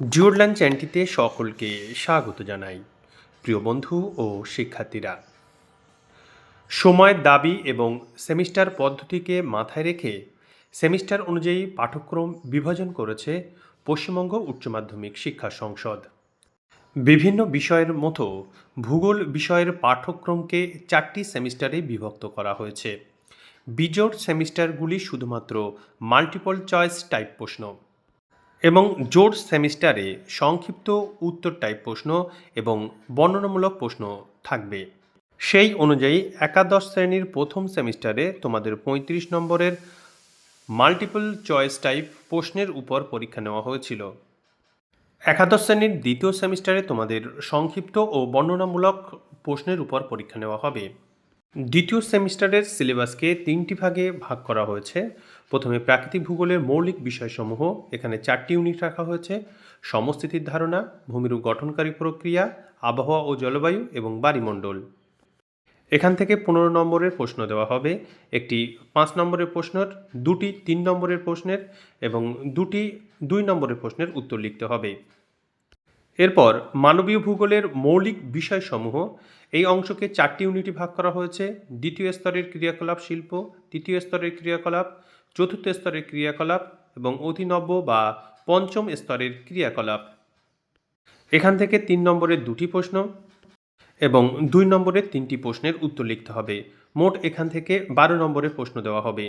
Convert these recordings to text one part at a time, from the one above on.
জিওরল্যান্ড চ্যানেলটিতে সকলকে স্বাগত জানাই, প্রিয় বন্ধু ও শিক্ষার্থীরা। সময়ের দাবি এবং সেমিস্টার পদ্ধতিকে মাথায় রেখে সেমিস্টার অনুযায়ী পাঠ্যক্রম বিভাজন করেছে পশ্চিমবঙ্গ উচ্চ মাধ্যমিক শিক্ষা সংসদ। বিভিন্ন বিষয়ের মতো ভূগোল বিষয়ের পাঠ্যক্রমকে চারটি সেমিস্টারে বিভক্ত করা হয়েছে। বিজোড় সেমিস্টারগুলি শুধুমাত্র মাল্টিপল চয়েস টাইপ প্রশ্ন। এবং জোর সেমিস্টারে সংক্ষিপ্ত উত্তর টাইপ প্রশ্ন এবং বর্ণনামূলক প্রশ্ন থাকবে। সেই অনুযায়ী একাদশ শ্রেণির প্রথম সেমিস্টারে তোমাদের পঁয়ত্রিশ নম্বরের মাল্টিপল চয়েস টাইপ প্রশ্নের উপর পরীক্ষা নেওয়া হয়েছিল। একাদশ শ্রেণির দ্বিতীয় সেমিস্টারে তোমাদের সংক্ষিপ্ত ও বর্ণনামূলক প্রশ্নের উপর পরীক্ষা নেওয়া হবে। দ্বিতীয় সেমিস্টারের সিলেবাসকে তিনটি ভাগে ভাগ করা হয়েছে। প্রথমে প্রাকৃতিক ভূগোলের মৌলিক বিষয়সমূহ, এখানে চারটি ইউনিট রাখা হয়েছে, সমস্থিতির ধারণা, ভূমিরূপ গঠনকারী প্রক্রিয়া, আবহাওয়া ও জলবায়ু এবং বাড়িমণ্ডল এখান থেকে পনেরো নম্বরের প্রশ্ন দেওয়া হবে, একটি পাঁচ নম্বরের প্রশ্নের, দুটি তিন নম্বরের প্রশ্নের এবং দুটি দুই নম্বরের প্রশ্নের উত্তর লিখতে হবে। এরপর মানবীয় ভূগোলের মৌলিক বিষয়সমূহ, এই অংশকে চারটি ইউনিটে ভাগ করা হয়েছে, দ্বিতীয় স্তরের ক্রিয়াকলাপ শিল্প, তৃতীয় স্তরের ক্রিয়াকলাপ চতুর্থ স্তরের ক্রিয়াকলাপ এবং অধিনব্য বা পঞ্চম স্তরের ক্রিয়াকলাপ। এখান থেকে তিন নম্বরের দুটি প্রশ্ন এবং দুই নম্বরের তিনটি প্রশ্নের উত্তর লিখতে হবে। মোট এখান থেকে বারো নম্বরের প্রশ্ন দেওয়া হবে।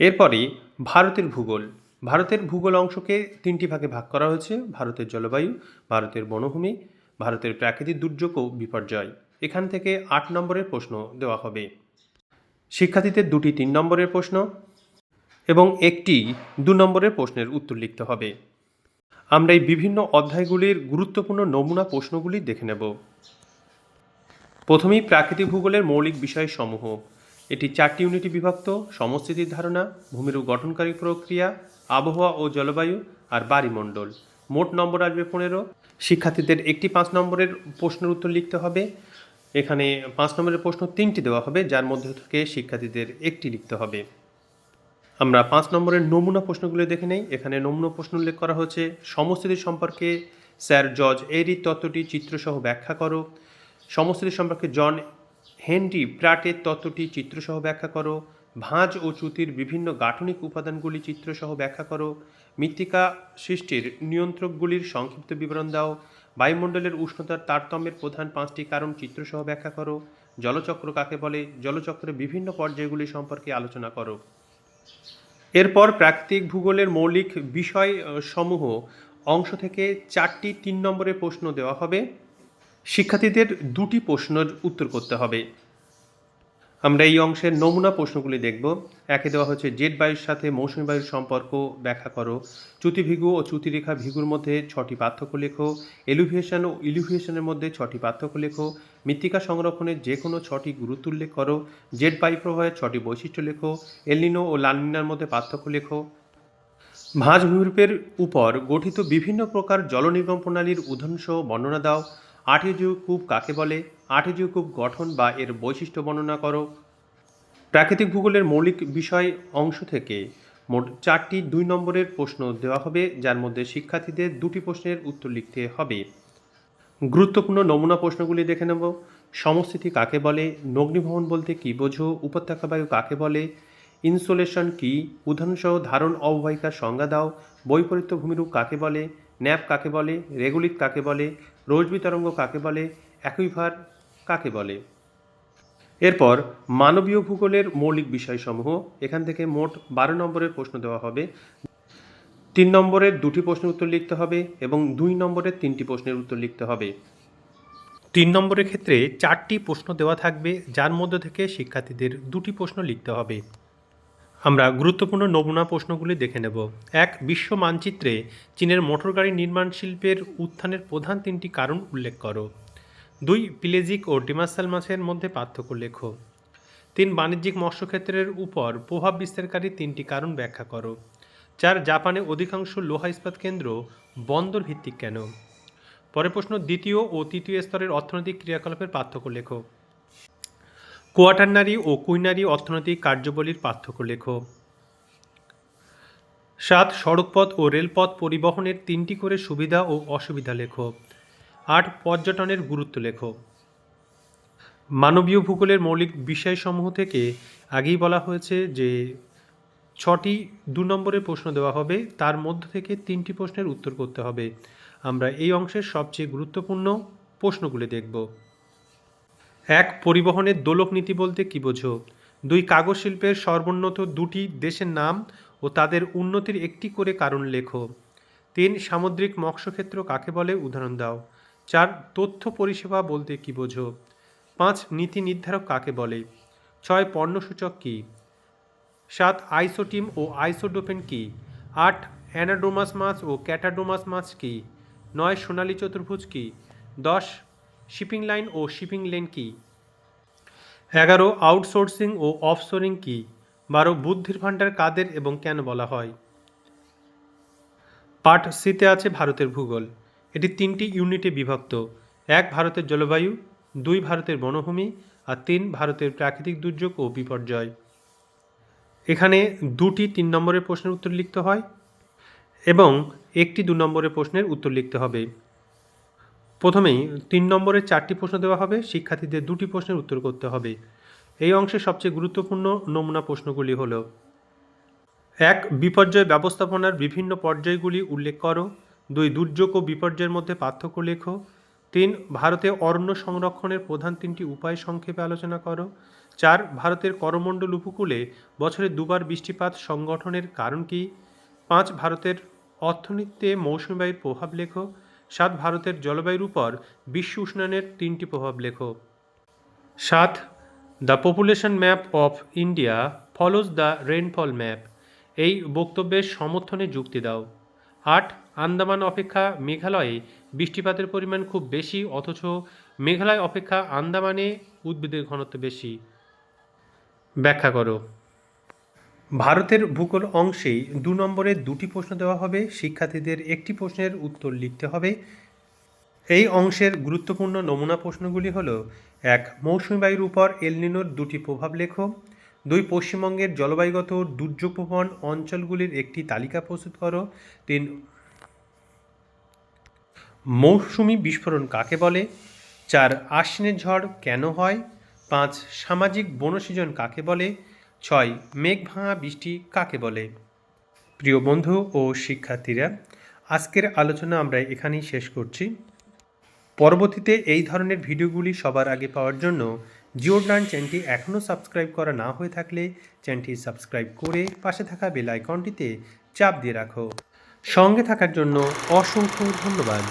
এরপরে ভারতের ভূগোল। ভারতের ভূগোল অংশকে তিনটি ভাগে ভাগ করা হয়েছে। ভারতের জলবায়ু, ভারতের বনভূমি, ভারতের প্রাকৃতিক দুর্যোগ ও বিপর্যয়। এখান থেকে আট নম্বরের প্রশ্ন দেওয়া হবে। শিক্ষার্থীদের দুটি তিন নম্বরের প্রশ্ন এবং একটি দু নম্বরের প্রশ্নের উত্তর লিখতে হবে। আমরা এই বিভিন্ন অধ্যায়গুলির গুরুত্বপূর্ণ নমুনা প্রশ্নগুলি দেখে নেব। প্রথমেই প্রাকৃতিক ভূগোলের মৌলিক বিষয়সমূহ। এটি চারটি ইউনিটে বিভক্ত, সমস্থিতির ধারণা ভূমিরূপ গঠনকারী প্রক্রিয়া, আবহাওয়া ও জলবায়ু আর বাড়িমণ্ডল মোট নম্বর আসবে পনেরো। শিক্ষার্থীদের একটি পাঁচ নম্বরের প্রশ্নের উত্তর লিখতে হবে। এখানে পাঁচ নম্বরের প্রশ্ন তিনটি দেওয়া হবে, যার মধ্যে থেকে শিক্ষার্থীদের একটি লিখতে হবে। আমরা পাঁচ নম্বরের নমুনা প্রশ্নগুলো দেখে নেই। এখানে নমুনা প্রশ্ন উল্লেখ করা হয়েছে, সমস্থিতি সম্পর্কে স্যার জজ এরি তত্ত্বটি চিত্রসহ ব্যাখ্যা করো। সমস্থিতি সম্পর্কে জন হেনরি প্রাটের তত্ত্বটি চিত্রসহ ব্যাখ্যা করো। ভাঁজ ও চ্যুতির বিভিন্ন গাঠনিক উপাদানগুলি চিত্রসহ ব্যাখ্যা করো। মৃত্তিকা সৃষ্টির নিয়ন্ত্রকগুলির সংক্ষিপ্ত বিবরণ দাও। বায়ুমণ্ডলের উষ্ণতার তারতম্যের প্রধান পাঁচটি কারণ চিত্রসহ ব্যাখ্যা করো। জলচক্র কাকে বলে? জলচক্রের বিভিন্ন পর্যায়গুলি সম্পর্কে আলোচনা করো। এরপর প্রাকৃতিক ভূগোলের মৌলিক বিষয় সমূহ অংশ থেকে চারটি তিন নম্বরের প্রশ্ন দেওয়া হবে। শিক্ষার্থীদের দুটি প্রশ্নের উত্তর করতে হবে। আমরা এই অংশের নমুনা প্রশ্নগুলি দেখব। একে দেওয়া হচ্ছে জেট বায়ুর সাথে মৌসুমী বায়ুর সম্পর্ক ব্যাখ্যা করো। চ্যুতিভিগু ও চ্যুতিরেখা ভিগুর মধ্যে ছটি পার্থক্য লেখো। এলুভিয়েশন ও ইলুভিয়েশনের মধ্যে ছটি পার্থক্য লেখো। মৃত্তিকা সংরক্ষণের যে কোনো ছটি গুরুত্ব উল্লেখ করো। জেট বায়ু প্রবাহের ছটি বৈশিষ্ট্য লেখো। এলিনো ও লালনিনার মধ্যে পার্থক্য লেখো। ভাঁজ ভূমিরূপের উপর গঠিত বিভিন্ন প্রকার জলনির্গম প্রণালীর উদাহরণসহ বর্ণনা দাও। আঠেজীয় কূপ কাকে বলে? আঠেজীয় কূপ গঠন বা এর বৈশিষ্ট্য বর্ণনা করো। প্রাকৃতিক ভূগোলের মৌলিক বিষয় অংশ থেকে মোট চারটি দুই নম্বরের প্রশ্ন দেওয়া হবে, যার মধ্যে শিক্ষার্থীদের দুটি প্রশ্নের উত্তর লিখতে হবে। গুরুত্বপূর্ণ নমুনা প্রশ্নগুলি দেখে নেব। সমস্থিতি কাকে বলে? নগ্নিভবন বলতে কী বোঝো? উপত্যকা বায়ু কাকে বলে? ইনসোলেশন কি? উদাহরণসহ ধারণ অববাহিকার সংজ্ঞা দাও। বৈপরীত্য ভূমিরূপ কাকে বলে? ন্যাপ কাকে বলে, রেগুলিত কাকে বলে রোজবি তরঙ্গ কাকে বলে, অ্যাকুইভার কাকে বলে। এরপর মানবীয় ভূগোলের মৌলিক বিষয়সমূহ, এখান থেকে মোট বারো নম্বরের প্রশ্ন দেওয়া হবে। তিন নম্বরের দুটি প্রশ্নের উত্তর লিখতে হবে এবং দুই নম্বরের তিনটি প্রশ্নের উত্তর লিখতে হবে। তিন নম্বরের ক্ষেত্রে চারটি প্রশ্ন দেওয়া থাকবে, যার মধ্যে থেকে শিক্ষার্থীদের দুটি প্রশ্ন লিখতে হবে। আমরা গুরুত্বপূর্ণ নমুনা প্রশ্নগুলি দেখে নেব। এক, বিশ্ব মানচিত্রে চীনের মোটর গাড়ি নির্মাণ শিল্পের উত্থানের প্রধান তিনটি কারণ উল্লেখ করো। দুই, পিলেজিক ও ডিমাসাল মাছের মধ্যে পার্থক্য লেখো। তিন, বাণিজ্যিক মৎস্যক্ষেত্রের উপর প্রভাব বিস্তারকারী তিনটি কারণ ব্যাখ্যা করো। চার, জাপানে অধিকাংশ লোহা ইস্পাত কেন্দ্র বন্দর ভিত্তিক কেন? পরের প্রশ্ন দ্বিতীয় ও তৃতীয় স্তরের অর্থনৈতিক ক্রিয়াকলাপের পার্থক্য লেখো। কোয়াটারনারি ও কুইনারি অর্থনৈতিক কার্যবলীর পার্থক্য লেখো। সাত, সড়কপথ ও রেলপথ পরিবহনের তিনটি করে সুবিধা ও অসুবিধা লেখো। আট, পর্যটনের গুরুত্ব লেখো। মানবীয় ভূগোলের মৌলিক বিষয়সমূহ থেকে আগেই বলা হয়েছে যে, ছটি দু নম্বরের প্রশ্ন দেওয়া হবে, তার মধ্য থেকে তিনটি প্রশ্নের উত্তর করতে হবে। আমরা এই অংশের সবচেয়ে গুরুত্বপূর্ণ প্রশ্নগুলি দেখব। এক পরিবহনের দোলক নীতি বলতে কী বোঝো? দুই কাগজ শিল্পের সর্বোন্নত দুটি দেশের নাম ও তাদের উন্নতির একটি করে কারণ লেখো। তিন, সামুদ্রিক মৎস্যক্ষেত্র কাকে বলে? উদাহরণ দাও। চার, তথ্য পরিষেবা বলতে কী বোঝো? পাঁচ, নীতি নির্ধারক কাকে বলে? ছয়, পণ্যসূচক কী? সাত, আইসোটিম ও আইসোডোপেন কি? আট, অ্যানাডোমাস মাছ ও ক্যাটাডোমাস মাছ কি? নয়, সোনালী চতুর্ভুজ কি? দশ শিপিং লাইন ও শিপিং লেন কি? এগারো, আউটসোর্সিং ও অফসোরিং কি? বারো, বুদ্ধির ভাণ্ডার কাদের এবং কেন বলা হয়? পার্ট সিতে আছে ভারতের ভূগোল। এটি তিনটি ইউনিটে বিভক্ত। এক, ভারতের জলবায়ু, দুই, ভারতের বনভূমি, আর তিন, ভারতের প্রাকৃতিক দুর্যোগ ও বিপর্যয়। এখানে দুটি তিন নম্বরের প্রশ্নের উত্তর লিখতে হয় এবং একটি দু নম্বরের প্রশ্নের উত্তর লিখতে হবে। প্রথমেই তিন নম্বরের চারটি প্রশ্ন দেওয়া হবে, শিক্ষার্থীদের দুটি প্রশ্নের উত্তর করতে হবে। এই অংশে সবচেয়ে গুরুত্বপূর্ণ নমুনা প্রশ্নগুলি হল, এক, বিপর্যয় ব্যবস্থাপনার বিভিন্ন পর্যায়গুলি উল্লেখ করো। দুই, দুর্যোগ ও বিপর্যয়ের মধ্যে পার্থক্য লেখো। তিন, ভারতে অরণ্য সংরক্ষণের প্রধান তিনটি উপায় সংক্ষেপে আলোচনা করো। চার, ভারতের করমণ্ডল উপকূলে বছরে দুবার বৃষ্টিপাত সংগঠনের কারণ কি? পাঁচ, ভারতের অর্থনীতিতে মৌসুমী বায়ুর প্রভাব লেখো। সাত ভারতের জলবায়ুর উপর বিশ্ব উষ্ণায়নের তিনটি প্রভাব লেখো। সাত, the population map of India follows the rainfall map. এই বক্তব্যের সমর্থনে যুক্তি দাও। আট, আন্দামান অপেক্ষা মেঘালয়ে বৃষ্টিপাতের পরিমাণ খুব বেশি, অথচ মেঘালয় অপেক্ষা আন্দামানে উদ্ভিদের ঘনত্ব বেশি। ব্যাখ্যা করো। ভারতের ভূগোল অংশেই দু নম্বরে দুটি প্রশ্ন দেওয়া হবে, শিক্ষার্থীদের একটি প্রশ্নের উত্তর লিখতে হবে। এই অংশের গুরুত্বপূর্ণ নমুনা প্রশ্নগুলি হল, এক, মৌসুমী বায়ুর উপর এলনিনোর দুটি প্রভাব লেখো। দুই, পশ্চিমবঙ্গের জলবায়ুগত দুর্যোগপ্রবণ অঞ্চলগুলির একটি তালিকা প্রস্তুত করো। তিন, মৌসুমি বিস্ফোরণ কাকে বলে? চার, আশ্বিনের ঝড় কেন হয়? পাঁচ, সামাজিক বনসৃজন কাকে বলে? ছয় মেঘ ভাঙা বৃষ্টি কাকে বলে? প্রিয় বন্ধু ও শিক্ষার্থীরা, আজকের আলোচনা আমরা এখানেই শেষ করছি। পরবর্তীতে এই ধরনের ভিডিওগুলি সবার আগে পাওয়ার জন্য জিওডান চ্যানেলটি এখনও সাবস্ক্রাইব করা না হয়ে থাকলে চ্যানেলটি সাবস্ক্রাইব করে পাশে থাকা বেল আইকনটিতে চাপ দিয়ে রাখো। সঙ্গে থাকার জন্য অসংখ্য ধন্যবাদ।